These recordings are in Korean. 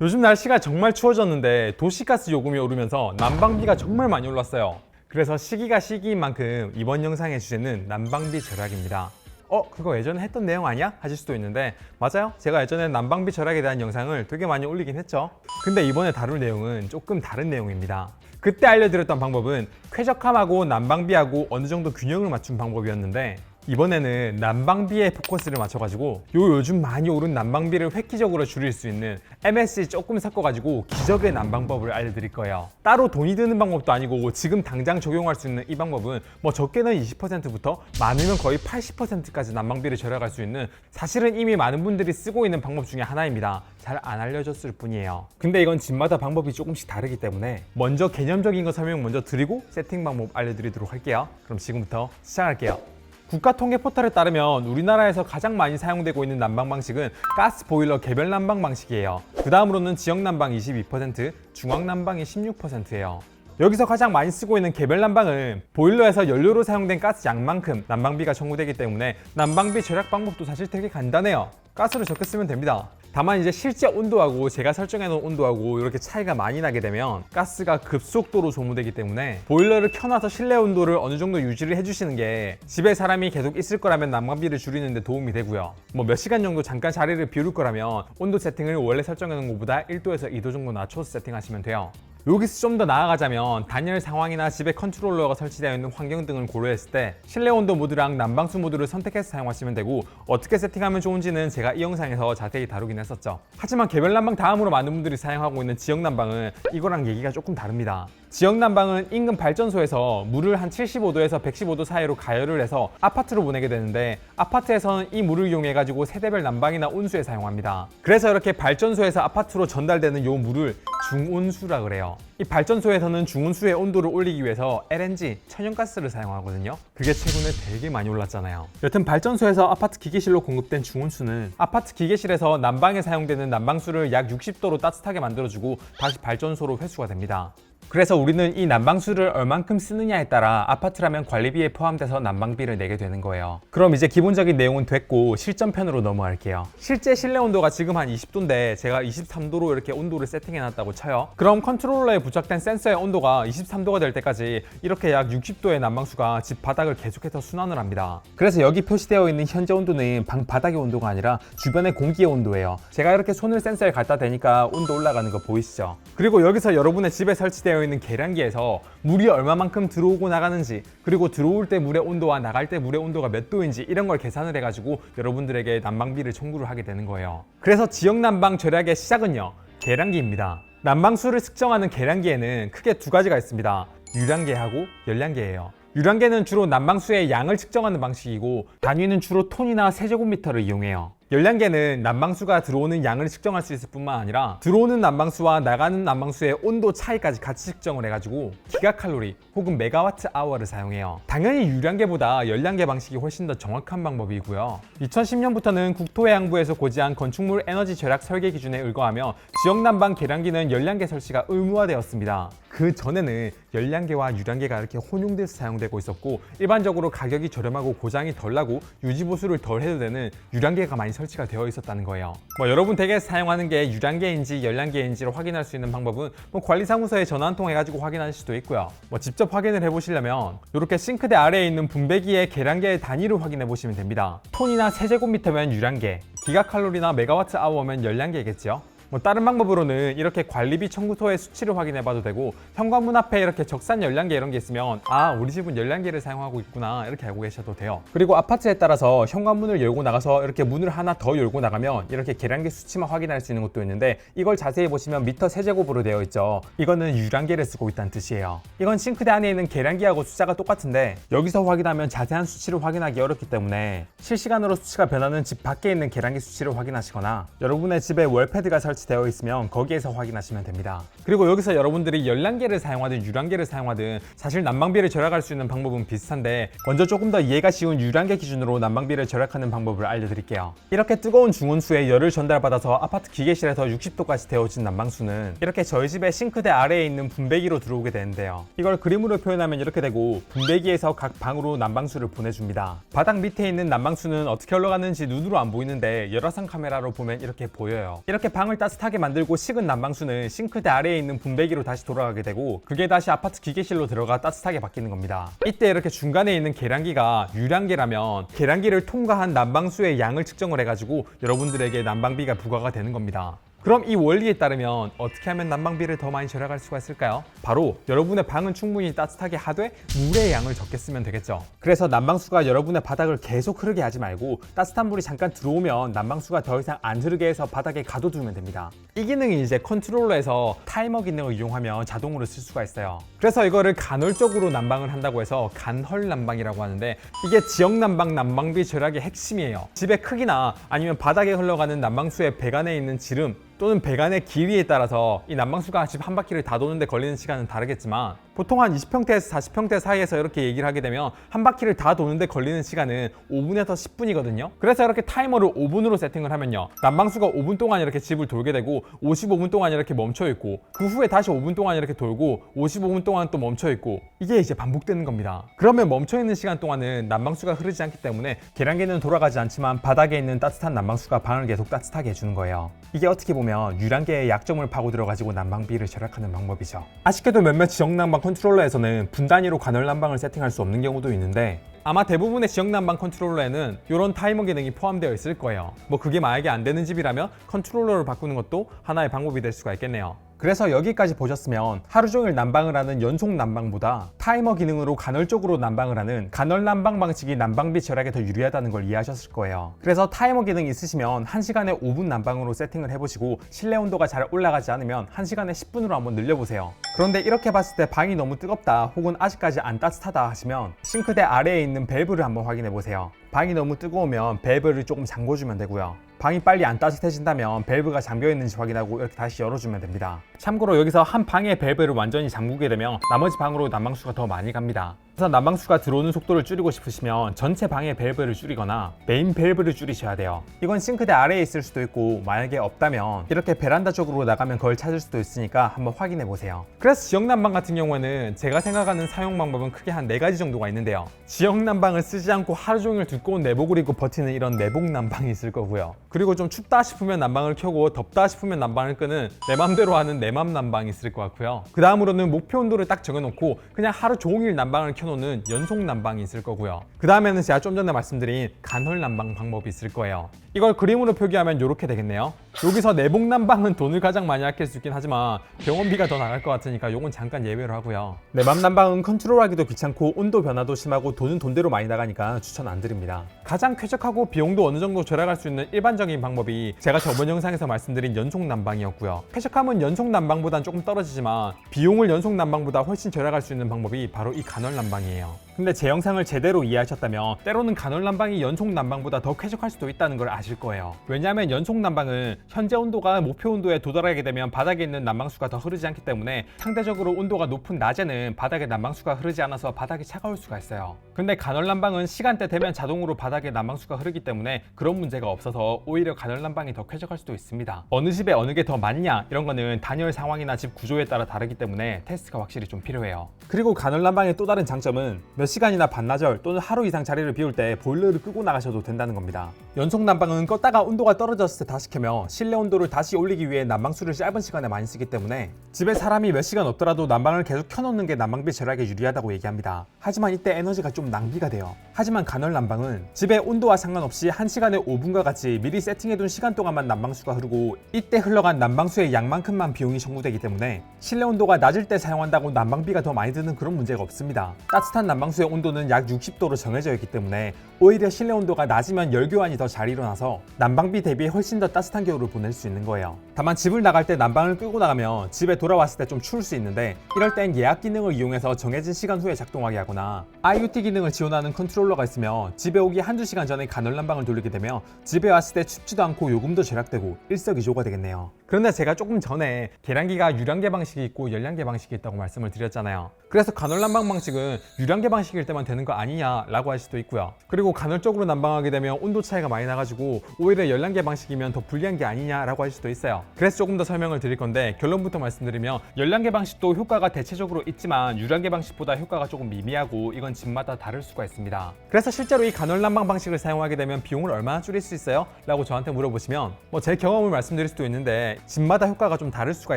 요즘 날씨가 정말 추워졌는데 도시가스 요금이 오르면서 난방비가 정말 많이 올랐어요. 그래서 시기가 시기인 만큼 이번 영상의 주제는 난방비 절약입니다. 어, 그거 예전에 했던 내용 아니야? 하실 수도 있는데 맞아요. 제가 예전에 난방비 절약에 대한 영상을 되게 많이 올리긴 했죠. 근데 이번에 다룰 내용은 조금 다른 내용입니다. 그때 알려드렸던 방법은 쾌적함하고 난방비하고 어느 정도 균형을 맞춘 방법이었는데 이번에는 난방비에 포커스를 맞춰가지고 요 요즘 많이 오른 난방비를 획기적으로 줄일 수 있는 MSC 조금 섞어가지고 기적의 난방법을 알려드릴 거예요. 따로 돈이 드는 방법도 아니고 지금 당장 적용할 수 있는 이 방법은 뭐 적게는 20%부터 많으면 거의 80%까지 난방비를 절약할 수 있는 사실은 이미 많은 분들이 쓰고 있는 방법 중에 하나입니다. 잘 안 알려졌을 뿐이에요. 근데 이건 집마다 방법이 조금씩 다르기 때문에 먼저 개념적인 거 설명 먼저 드리고 세팅 방법 알려드리도록 할게요. 그럼 지금부터 시작할게요. 국가 통계 포털에 따르면 우리나라에서 가장 많이 사용되고 있는 난방 방식은 가스 보일러 개별 난방 방식이에요. 그 다음으로는 지역 난방 22%, 중앙 난방이 16%예요. 여기서 가장 많이 쓰고 있는 개별 난방은 보일러에서 연료로 사용된 가스 양만큼 난방비가 청구되기 때문에 난방비 절약 방법도 사실 되게 간단해요. 가스를 적게 쓰면 됩니다. 다만 이제 실제 온도하고 제가 설정해 놓은 온도하고 이렇게 차이가 많이 나게 되면 가스가 급속도로 소모되기 때문에 보일러를 켜놔서 실내 온도를 어느 정도 유지를 해주시는 게 집에 사람이 계속 있을 거라면 난방비를 줄이는 데 도움이 되고요. 뭐 몇 시간 정도 잠깐 자리를 비울 거라면 온도 세팅을 원래 설정해 놓은 것보다 1도에서 2도 정도 낮춰서 세팅하시면 돼요. 여기서 좀 더 나아가자면 단열 상황이나 집에 컨트롤러가 설치되어 있는 환경 등을 고려했을 때 실내 온도 모드랑 난방수 모드를 선택해서 사용하시면 되고 어떻게 세팅하면 좋은지는 제가 이 영상에서 자세히 다루긴 했었죠. 하지만 개별 난방 다음으로 많은 분들이 사용하고 있는 지역 난방은 이거랑 얘기가 조금 다릅니다. 지역 난방은 인근 발전소에서 물을 한 75도에서 115도 사이로 가열을 해서 아파트로 보내게 되는데 아파트에서는 이 물을 이용해 가지고 세대별 난방이나 온수에 사용합니다. 그래서 이렇게 발전소에서 아파트로 전달되는 요 물을 중온수라 그래요. 이 발전소에서는 중온수의 온도를 올리기 위해서 LNG 천연가스를 사용하거든요. 그게 최근에 되게 많이 올랐잖아요. 여튼 발전소에서 아파트 기계실로 공급된 중온수는 아파트 기계실에서 난방에 사용되는 난방수를 약 60도로 따뜻하게 만들어주고 다시 발전소로 회수가 됩니다. 그래서 우리는 이 난방수를 얼만큼 쓰느냐에 따라 아파트라면 관리비에 포함돼서 난방비를 내게 되는 거예요. 그럼 이제 기본적인 내용은 됐고 실전편으로 넘어갈게요. 실제 실내 온도가 지금 한 20도인데 제가 23도로 이렇게 온도를 세팅해 놨다고 쳐요. 그럼 컨트롤러에 부착된 센서의 온도가 23도가 될 때까지 이렇게 약 60도의 난방수가 집 바닥을 계속해서 순환을 합니다. 그래서 여기 표시되어 있는 현재 온도는 방 바닥의 온도가 아니라 주변의 공기의 온도예요. 제가 이렇게 손을 센서에 갖다 대니까 온도 올라가는 거 보이시죠? 그리고 여기서 여러분의 집에 설치되어 있는 계량기에서 물이 얼마만큼 들어오고 나가는지 그리고 들어올 때 물의 온도와 나갈 때 물의 온도가 몇 도인지 이런 걸 계산을 해가지고 여러분들에게 난방비를 청구를 하게 되는 거예요. 그래서 지역 난방 절약의 시작은요 계량기입니다. 난방수를 측정하는 계량기에는 크게 두 가지가 있습니다. 유량계하고 열량계예요. 유량계는 주로 난방수의 양을 측정하는 방식이고 단위는 주로 톤이나 세제곱미터를 이용해요. 열량계는 난방수가 들어오는 양을 측정할 수 있을 뿐만 아니라 들어오는 난방수와 나가는 난방수의 온도 차이까지 같이 측정을 해가지고 기가칼로리 혹은 메가와트 아워를 사용해요. 당연히 유량계보다 열량계 방식이 훨씬 더 정확한 방법이고요. 2010년부터는 국토해양부에서 고지한 건축물 에너지 절약 설계 기준에 의거하며 지역 난방 계량기는 열량계 설치가 의무화되었습니다. 그 전에는 열량계와 유량계가 이렇게 혼용돼서 사용되고 있었고 일반적으로 가격이 저렴하고 고장이 덜 나고 유지 보수를 덜 해도 되는 유량계가 많이 설치가 되어 있었다는 거예요. 뭐 여러분 댁에 사용하는 게 유량계인지 열량계인지를 확인할 수 있는 방법은 뭐 관리사무소에 전화 한 통 해가지고 확인할 수도 있고요. 뭐 직접 확인을 해보시려면 이렇게 싱크대 아래에 있는 분배기의 계량계의 단위를 확인해 보시면 됩니다. 톤이나 세제곱미터면 유량계, 기가칼로리나 메가와트 아워면 열량계겠죠. 뭐 다른 방법으로는 이렇게 관리비 청구서의 수치를 확인해 봐도 되고 현관문 앞에 이렇게 적산 열량계 이런 게 있으면 아 우리 집은 열량계를 사용하고 있구나 이렇게 알고 계셔도 돼요. 그리고 아파트에 따라서 현관문을 열고 나가서 이렇게 문을 하나 더 열고 나가면 이렇게 계량계 수치만 확인할 수 있는 것도 있는데 이걸 자세히 보시면 미터 세제곱으로 되어 있죠. 이거는 유량계를 쓰고 있다는 뜻이에요. 이건 싱크대 안에 있는 계량기하고 숫자가 똑같은데 여기서 확인하면 자세한 수치를 확인하기 어렵기 때문에 실시간으로 수치가 변하는 집 밖에 있는 계량기 수치를 확인하시거나 여러분의 집에 월패드가 설치 설치되어 있으면 거기에서 확인하시면 됩니다. 그리고 여기서 여러분들이 열량계를 사용하든 유량계를 사용하든 사실 난방비를 절약할 수 있는 방법은 비슷한데 먼저 조금 더 이해가 쉬운 유량계 기준으로 난방비를 절약하는 방법을 알려드릴게요. 이렇게 뜨거운 중온수에 열을 전달받아서 아파트 기계실에서 60도까지 데워진 난방수는 이렇게 저희 집의 싱크대 아래에 있는 분배기로 들어오게 되는데요. 이걸 그림으로 표현하면 이렇게 되고 분배기에서 각 방으로 난방수를 보내줍니다. 바닥 밑에 있는 난방수는 어떻게 흘러가는지 눈으로 안 보이는데 열화상 카메라로 보면 이렇게 보여요. 이렇게 방을 따 따뜻하게 만들고 식은 난방수는 싱크대 아래에 있는 분배기로 다시 돌아가게 되고 그게 다시 아파트 기계실로 들어가 따뜻하게 바뀌는 겁니다. 이때 이렇게 중간에 있는 계량기가 유량계라면 계량기를 통과한 난방수의 양을 측정을 해가지고 여러분들에게 난방비가 부과가 되는 겁니다. 그럼 이 원리에 따르면 어떻게 하면 난방비를 더 많이 절약할 수가 있을까요? 바로 여러분의 방은 충분히 따뜻하게 하되 물의 양을 적게 쓰면 되겠죠. 그래서 난방수가 여러분의 바닥을 계속 흐르게 하지 말고 따뜻한 물이 잠깐 들어오면 난방수가 더 이상 안 흐르게 해서 바닥에 가둬두면 됩니다. 이 기능이 이제 컨트롤러에서 타이머 기능을 이용하면 자동으로 쓸 수가 있어요. 그래서 이거를 간헐적으로 난방을 한다고 해서 간헐 난방이라고 하는데 이게 지역 난방 난방비 절약의 핵심이에요. 집의 크기나 아니면 바닥에 흘러가는 난방수의 배관에 있는 지름 또는 배관의 길이에 따라서 이 난방수가 집 한 바퀴를 다 도는데 걸리는 시간은 다르겠지만 보통 한 20평대에서 40평대 사이에서 이렇게 얘기를 하게 되면 한 바퀴를 다 도는데 걸리는 시간은 5분에서 10분이거든요. 그래서 이렇게 타이머를 5분으로 세팅을 하면요. 난방수가 5분 동안 이렇게 집을 돌게 되고 55분 동안 이렇게 멈춰 있고 그 후에 다시 5분 동안 이렇게 돌고 55분 동안 또 멈춰 있고 이게 이제 반복되는 겁니다. 그러면 멈춰 있는 시간 동안은 난방수가 흐르지 않기 때문에 계량기는 돌아가지 않지만 바닥에 있는 따뜻한 난방수가 방을 계속 따뜻하게 해주는 거예요. 이게 어떻게 보면 유량계의 약점을 파고 들어 가지고 난방비를 절약하는 방법이죠. 아쉽게도 몇몇 지역 난방 컨트롤러에서는 분 단위로 간헐 난방을 세팅할 수 없는 경우도 있는데 아마 대부분의 지역 난방 컨트롤러에는 이런 타이머 기능이 포함되어 있을 거예요. 뭐 그게 만약에 안 되는 집이라면 컨트롤러를 바꾸는 것도 하나의 방법이 될 수가 있겠네요. 그래서 여기까지 보셨으면 하루 종일 난방을 하는 연속 난방보다 타이머 기능으로 간헐적으로 난방을 하는 간헐 난방 방식이 난방비 절약에 더 유리하다는 걸 이해하셨을 거예요. 그래서 타이머 기능이 있으시면 1시간에 5분 난방으로 세팅을 해보시고 실내 온도가 잘 올라가지 않으면 1시간에 10분으로 한번 늘려보세요. 그런데 이렇게 봤을 때 방이 너무 뜨겁다 혹은 아직까지 안 따뜻하다 하시면 싱크대 아래에 있는 밸브를 한번 확인해 보세요. 방이 너무 뜨거우면 밸브를 조금 잠궈주면 되고요. 방이 빨리 안 따뜻해진다면 밸브가 잠겨 있는지 확인하고 이렇게 다시 열어주면 됩니다. 참고로 여기서 한 방의 밸브를 완전히 잠그게 되면 나머지 방으로 난방수가 더 많이 갑니다. 그래서 난방수가 들어오는 속도를 줄이고 싶으시면 전체 방의 밸브를 줄이거나 메인 밸브를 줄이셔야 돼요. 이건 싱크대 아래에 있을 수도 있고 만약에 없다면 이렇게 베란다 쪽으로 나가면 그걸 찾을 수도 있으니까 한번 확인해 보세요. 그래서 지역 난방 같은 경우에는 제가 생각하는 사용 방법은 크게 한 네 가지 정도가 있는데요. 지역 난방을 쓰지 않고 하루 종일 두꺼운 내복을 입고 버티는 이런 내복 난방이 있을 거고요. 그리고 좀 춥다 싶으면 난방을 켜고 덥다 싶으면 난방을 끄는 내 맘대로 하는 내 맘 난방이 있을 것 같고요. 그 다음으로는 목표 온도를 딱 정해놓고 그냥 하루 종일 난방을 켜 놓는 연속 난방이 있을 거고요. 그 다음에는 제가 좀 전에 말씀드린 간헐 난방 방법이 있을 거예요. 이걸 그림으로 표기하면 이렇게 되겠네요. 여기서 내복 난방은 돈을 가장 많이 아낄 수 있긴 하지만 병원비가 더 나갈 것 같으니까 요건 잠깐 예외로 하고요. 내맘 난방은 컨트롤하기도 귀찮고 온도 변화도 심하고 돈은 돈대로 많이 나가니까 추천 안 드립니다. 가장 쾌적하고 비용도 어느 정도 절약할 수 있는 일반적인 방법이 제가 저번 영상에서 말씀드린 연속 난방이었고요. 쾌적함은 연속 난방보단 조금 떨어지지만 비용을 연속 난방보다 훨씬 절약할 수 있는 방법이 바로 이 간헐 난방 이에요. 근데 제 영상을 제대로 이해하셨다면 때로는 간헐 난방이 연속 난방보다 더 쾌적할 수도 있다는 걸 아실 거예요. 왜냐하면 연속 난방은 현재 온도가 목표 온도에 도달하게 되면 바닥에 있는 난방수가 더 흐르지 않기 때문에 상대적으로 온도가 높은 낮에는 바닥에 난방수가 흐르지 않아서 바닥이 차가울 수가 있어요. 근데 간헐 난방은 시간대 되면 자동으로 바닥에 난방수가 흐르기 때문에 그런 문제가 없어서 오히려 간헐 난방이 더 쾌적할 수도 있습니다. 어느 집에 어느 게더 맞냐 이런 거는 단열 상황이나 집 구조에 따라 다르기 때문에 테스트가 확실히 좀 필요해요. 그리고 간헐 난방의 또 다른 장점은 몇 시간이나 반나절 또는 하루 이상 자리를 비울 때 보일러를 끄고 나가셔도 된다는 겁니다. 연속 난방은 껐다가 온도가 떨어졌을 때 다시 켜며 실내 온도를 다시 올리기 위해 난방수를 짧은 시간에 많이 쓰기 때문에 집에 사람이 몇 시간 없더라도 난방을 계속 켜놓는 게 난방비 절약에 유리하다고 얘기합니다. 하지만 이때 에너지가 좀 낭비가 돼요. 하지만 간헐 난방은 집의 온도와 상관없이 1시간에 5분과 같이 미리 세팅해둔 시간 동안만 난방수가 흐르고 이때 흘러간 난방수의 양만큼만 비용이 청구되기 때문에 실내 온도가 낮을 때 사용한다고 난방비가 더 많이 드는 그런 문제가 없습니다. 따뜻한 난방수 의 온도는 약 60도로 정해져 있기 때문에 오히려 실내 온도가 낮으면 열교환이 더 잘 일어나서 난방비 대비 훨씬 더 따뜻한 겨울을 보낼 수 있는 거예요. 다만 집을 나갈 때 난방을 끄고 나가면 집에 돌아왔을 때 좀 추울 수 있는데 이럴 땐 예약 기능을 이용해서 정해진 시간 후에 작동하게 하거나 IoT 기능을 지원하는 컨트롤러가 있으면 집에 오기 한두 시간 전에 간헐 난방을 돌리게 되면 집에 왔을 때 춥지도 않고 요금도 절약되고 일석이조가 되겠네요. 그런데 제가 조금 전에 계량기가 유량계 방식이 있고 열량계 방식이 있다고 말씀을 드렸잖아요. 그래서 간헐 난방 방식은 유량계 방식일 때만 되는 거 아니냐라고 할 수도 있고요. 그리고 간헐적으로 난방하게 되면 온도 차이가 많이 나가지고 오히려 열량계 방식이면 더 불리한 게 아니냐라고 할 수도 있어요. 그래서 조금 더 설명을 드릴 건데 결론부터 말씀드리면 열량계 방식도 효과가 대체적으로 있지만 유량계 방식보다 효과가 조금 미미하고 이건 집마다 다를 수가 있습니다. 그래서 실제로 이 간헐 난방 방식을 사용하게 되면 비용을 얼마나 줄일 수 있어요? 라고 저한테 물어보시면 뭐 제 경험을 말씀드릴 수도 있는데 집마다 효과가 좀 다를 수가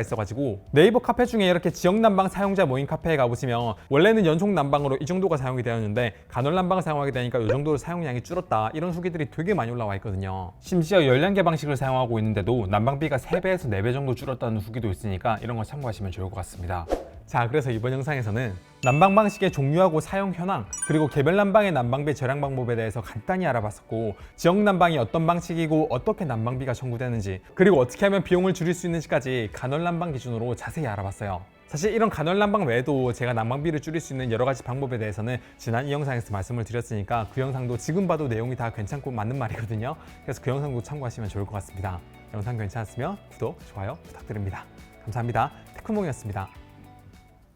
있어가지고 네이버 카페 중에 이렇게 지역 난방 사용자 모임 카페에 가보시 면 원래는 연속 난방으로 이 정도가 사용이 되었는데 간헐 난방을 사용하게 되니까 이 정도로 사용량이 줄었다 이런 후기들이 되게 많이 올라와 있거든요. 심지어 열량계 방식을 사용하고 있는데도 난방비가 3배에서 4배 정도 줄었다는 후기도 있으니까 이런 거 참고하시면 좋을 것 같습니다. 자, 그래서 이번 영상에서는 난방 방식의 종류하고 사용 현황, 그리고 개별 난방의 난방비 절약 방법에 대해서 간단히 알아봤었고, 지역 난방이 어떤 방식이고 어떻게 난방비가 청구되는지, 그리고 어떻게 하면 비용을 줄일 수 있는지까지 간헐 난방 기준으로 자세히 알아봤어요. 사실 이런 간헐 난방 외에도 제가 난방비를 줄일 수 있는 여러 가지 방법에 대해서는 지난 이 영상에서 말씀을 드렸으니까 그 영상도 지금 봐도 내용이 다 괜찮고 맞는 말이거든요. 그래서 그 영상도 참고하시면 좋을 것 같습니다. 영상 괜찮았으면 구독, 좋아요 부탁드립니다. 감사합니다. 테크몽이었습니다.